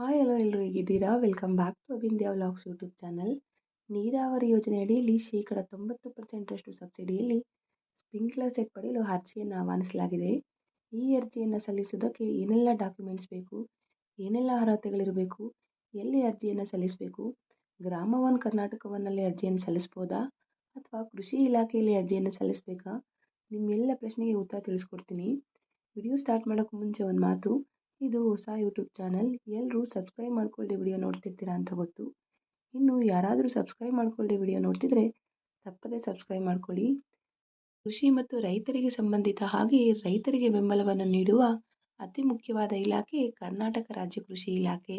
Hi, hello ಎಲ್ಲರೂ ಹೇಗಿದ್ದೀರಾ? Welcome back to Avindya vlogs YouTube channel. ನೀರಾವರಿ ಯೋಜನೆ ಅಡಿಯಲ್ಲಿ ಶೇಕಡ ತೊಂಬತ್ತು ಪರ್ಸೆಂಟರಷ್ಟು ಸಬ್ಸಿಡಿಯಲ್ಲಿ ಸ್ಪ್ರಿಂಕ್ಲರ್ ಸೆಟ್ ಪಡೆಯಲು ಅರ್ಜಿಯನ್ನು ಆಹ್ವಾನಿಸಲಾಗಿದೆ. ಈ ಅರ್ಜಿಯನ್ನು ಸಲ್ಲಿಸುವುದಕ್ಕೆ ಏನೆಲ್ಲ ಡಾಕ್ಯುಮೆಂಟ್ಸ್ ಬೇಕು? ಏನೆಲ್ಲ ಅರ್ಹತೆಗಳಿರಬೇಕು? ಎಲ್ಲಿ ಅರ್ಜಿಯನ್ನು ಸಲ್ಲಿಸಬೇಕು? ಗ್ರಾಮ ಒನ್ ಕರ್ನಾಟಕವನ್ನಲ್ಲಿ ಅರ್ಜಿಯನ್ನು ಸಲ್ಲಿಸ್ಬೋದಾ? ಅಥವಾ ಕೃಷಿ ಇಲಾಖೆಯಲ್ಲಿ ಅರ್ಜಿಯನ್ನು ಸಲ್ಲಿಸಬೇಕಾ? ನಿಮ್ಮೆಲ್ಲ ಪ್ರಶ್ನೆಗೆ ಉತ್ತರ ತಿಳಿಸ್ಕೊಡ್ತೀನಿ. ವಿಡಿಯೋ ಸ್ಟಾರ್ಟ್ ಮಾಡೋಕ್ಕೂ ಮುಂಚೆ ಒಂದು ಮಾತು. ಇದು ಹೊಸ ಯೂಟ್ಯೂಬ್ ಚಾನಲ್ ಎಲ್ಲರೂ ಸಬ್ಸ್ಕ್ರೈಬ್ ಮಾಡ್ಕೊಳ್ಳದೆ ವಿಡಿಯೋ ನೋಡ್ತಿರ್ತೀರಾ ಅಂತ ಗೊತ್ತು. ಇನ್ನು ಯಾರಾದರೂ ಸಬ್ಸ್ಕ್ರೈಬ್ ಮಾಡ್ಕೊಳ್ಳದೆ ವಿಡಿಯೋ ನೋಡ್ತಿದ್ರೆ ತಪ್ಪದೇ ಸಬ್ಸ್ಕ್ರೈಬ್ ಮಾಡ್ಕೊಳ್ಳಿ. ಕೃಷಿ ಮತ್ತು ರೈತರಿಗೆ ಸಂಬಂಧಿತ ಹಾಗೆ ರೈತರಿಗೆ ಬೆಂಬಲವನ್ನು ನೀಡುವ ಅತಿ ಮುಖ್ಯವಾದ ಇಲಾಖೆ ಕರ್ನಾಟಕ ರಾಜ್ಯ ಕೃಷಿ ಇಲಾಖೆ.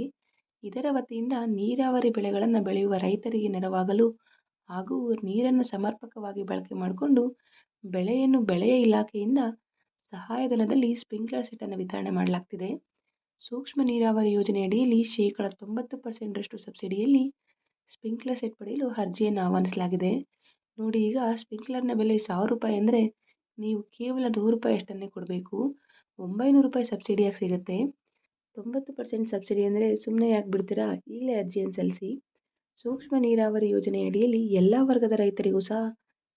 ಇದರ ವತಿಯಿಂದ ನೀರಾವರಿ ಬೆಳೆಗಳನ್ನು ಬೆಳೆಯುವ ರೈತರಿಗೆ ನೆರವಾಗಲು ಹಾಗೂ ನೀರನ್ನು ಸಮರ್ಪಕವಾಗಿ ಬಳಕೆ ಮಾಡಿಕೊಂಡು ಬೆಳೆಯನ್ನು ಬೆಳೆಯ ಇಲಾಖೆಯಿಂದ ಸಹಾಯಧನದಲ್ಲಿ ಸ್ಪ್ರಿಂಕ್ಲರ್ ಸೆಟ್ಟನ್ನು ವಿತರಣೆ ಮಾಡಲಾಗ್ತಿದೆ. ಸೂಕ್ಷ್ಮ ನೀರಾವರಿ ಯೋಜನೆಯಡಿಯಲ್ಲಿ ಶೇಕಡ ತೊಂಬತ್ತು ಪರ್ಸೆಂಟರಷ್ಟು ಸಬ್ಸಿಡಿಯಲ್ಲಿ ಸ್ಪ್ರಿಂಕ್ಲರ್ ಸೆಟ್ ಪಡೆಯಲು ಅರ್ಜಿಯನ್ನು ಆಹ್ವಾನಿಸಲಾಗಿದೆ. ನೋಡಿ, ಈಗ ಸ್ಪ್ರಿಂಕ್ಲರ್ನ ಬೆಲೆ ಸಾವಿರ ರೂಪಾಯಿ ಅಂದರೆ ನೀವು ಕೇವಲ ನೂರು ರೂಪಾಯಿ ಅಷ್ಟನ್ನೇ ಕೊಡಬೇಕು. ಒಂಬೈನೂರು ರೂಪಾಯಿ ಸಬ್ಸಿಡಿಯಾಗಿ ಸಿಗುತ್ತೆ? ತೊಂಬತ್ತು ಪರ್ಸೆಂಟ್ ಸಬ್ಸಿಡಿ ಅಂದರೆ ಸುಮ್ಮನೆ ಯಾಕೆ ಬಿಡ್ತೀರಾ? ಈಗಲೇ ಅರ್ಜಿಯನ್ನು ಸಲ್ಲಿಸಿ. ಸೂಕ್ಷ್ಮ ನೀರಾವರಿ ಯೋಜನೆ ಅಡಿಯಲ್ಲಿ ಎಲ್ಲ ವರ್ಗದ ರೈತರಿಗೂ ಸಹ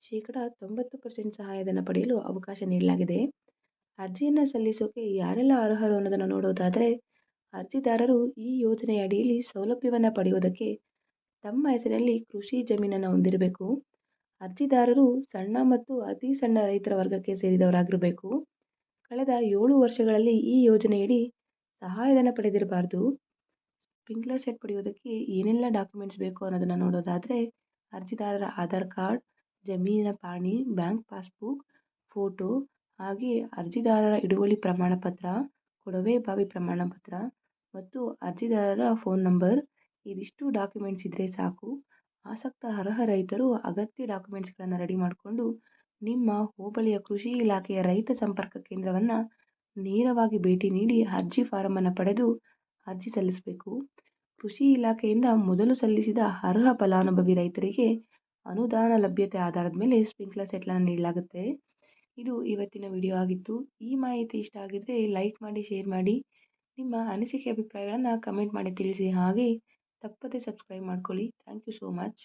ಶೇಕಡ ತೊಂಬತ್ತು ಪರ್ಸೆಂಟ್ ಸಹಾಯಧನ ಪಡೆಯಲು ಅವಕಾಶ ನೀಡಲಾಗಿದೆ. ಅರ್ಜಿಯನ್ನು ಸಲ್ಲಿಸೋಕೆ ಯಾರೆಲ್ಲ ಅರ್ಹರು ಅನ್ನೋದನ್ನು ನೋಡೋದಾದರೆ, ಅರ್ಜಿದಾರರು ಈ ಯೋಜನೆಯ ಅಡಿಯಲ್ಲಿ ಸೌಲಭ್ಯವನ್ನು ಪಡೆಯೋದಕ್ಕೆ ತಮ್ಮ ಹೆಸರಲ್ಲಿ ಕೃಷಿ ಜಮೀನನ್ನು ಹೊಂದಿರಬೇಕು. ಅರ್ಜಿದಾರರು ಸಣ್ಣ ಮತ್ತು ಅತಿ ಸಣ್ಣ ರೈತರ ವರ್ಗಕ್ಕೆ ಸೇರಿದವರಾಗಿರಬೇಕು. ಕಳೆದ ಏಳು ವರ್ಷಗಳಲ್ಲಿ ಈ ಯೋಜನೆಯಡಿ ಸಹಾಯಧನ ಪಡೆದಿರಬಾರ್ದು. ಸ್ಪ್ರಿಂಕ್ಲರ್ ಸೆಟ್ ಪಡೆಯೋದಕ್ಕೆ ಏನೆಲ್ಲ ಡಾಕ್ಯುಮೆಂಟ್ಸ್ ಬೇಕು ಅನ್ನೋದನ್ನು ನೋಡೋದಾದರೆ, ಅರ್ಜಿದಾರರ ಆಧಾರ್ ಕಾರ್ಡ್, ಜಮೀನಿನ ಪಾಣಿ, ಬ್ಯಾಂಕ್ ಪಾಸ್ಬುಕ್, ಫೋಟೋ ಹಾಗೆ ಅರ್ಜಿದಾರರ ಹಿಡುವಳಿ ಪ್ರಮಾಣ ಪತ್ರ ಕೊಳವೆ ಬಾವಿ ಪ್ರಮಾಣ ಪತ್ರ ಮತ್ತು ಅರ್ಜಿದಾರರ ಫೋನ್ ನಂಬರ್, ಇದಿಷ್ಟು ಡಾಕ್ಯುಮೆಂಟ್ಸ್ ಇದ್ದರೆ ಸಾಕು. ಆಸಕ್ತ ಅರ್ಹ ರೈತರು ಅಗತ್ಯ ಡಾಕ್ಯುಮೆಂಟ್ಸ್ಗಳನ್ನು ರೆಡಿ ಮಾಡಿಕೊಂಡು ನಿಮ್ಮ ಹೋಬಳಿಯ ಕೃಷಿ ಇಲಾಖೆಯ ರೈತ ಸಂಪರ್ಕ ಕೇಂದ್ರವನ್ನು ನೇರವಾಗಿ ಭೇಟಿ ನೀಡಿ ಅರ್ಜಿ ಫಾರಮನ್ನು ಪಡೆದು ಅರ್ಜಿ ಸಲ್ಲಿಸಬೇಕು. ಕೃಷಿ ಇಲಾಖೆಯಿಂದ ಮೊದಲು ಸಲ್ಲಿಸಿದ ಅರ್ಹ ಫಲಾನುಭವಿ ರೈತರಿಗೆ ಅನುದಾನ ಲಭ್ಯತೆ ಆಧಾರದ ಮೇಲೆ ಸ್ಪ್ರಿಂಕ್ಲರ್ ಸೆಟ್ಲನ್ನು ನೀಡಲಾಗುತ್ತೆ. ಇದು ಇವತ್ತಿನ ವಿಡಿಯೋ ಆಗಿತ್ತು. ಈ ಮಾಹಿತಿ ಇಷ್ಟ ಆಗಿದ್ದರೆ ಲೈಕ್ ಮಾಡಿ ಶೇರ್ ಮಾಡಿ. ನಿಮ್ಮ ಅನಿಸಿಕೆ, ಅಭಿಪ್ರಾಯಗಳನ್ನು ಕಮೆಂಟ್ ಮಾಡಿ ತಿಳಿಸಿ. ಹಾಗೆ ತಪ್ಪದೇ ಸಬ್ಸ್ಕ್ರೈಬ್ ಮಾಡ್ಕೊಳ್ಳಿ. Thank you so much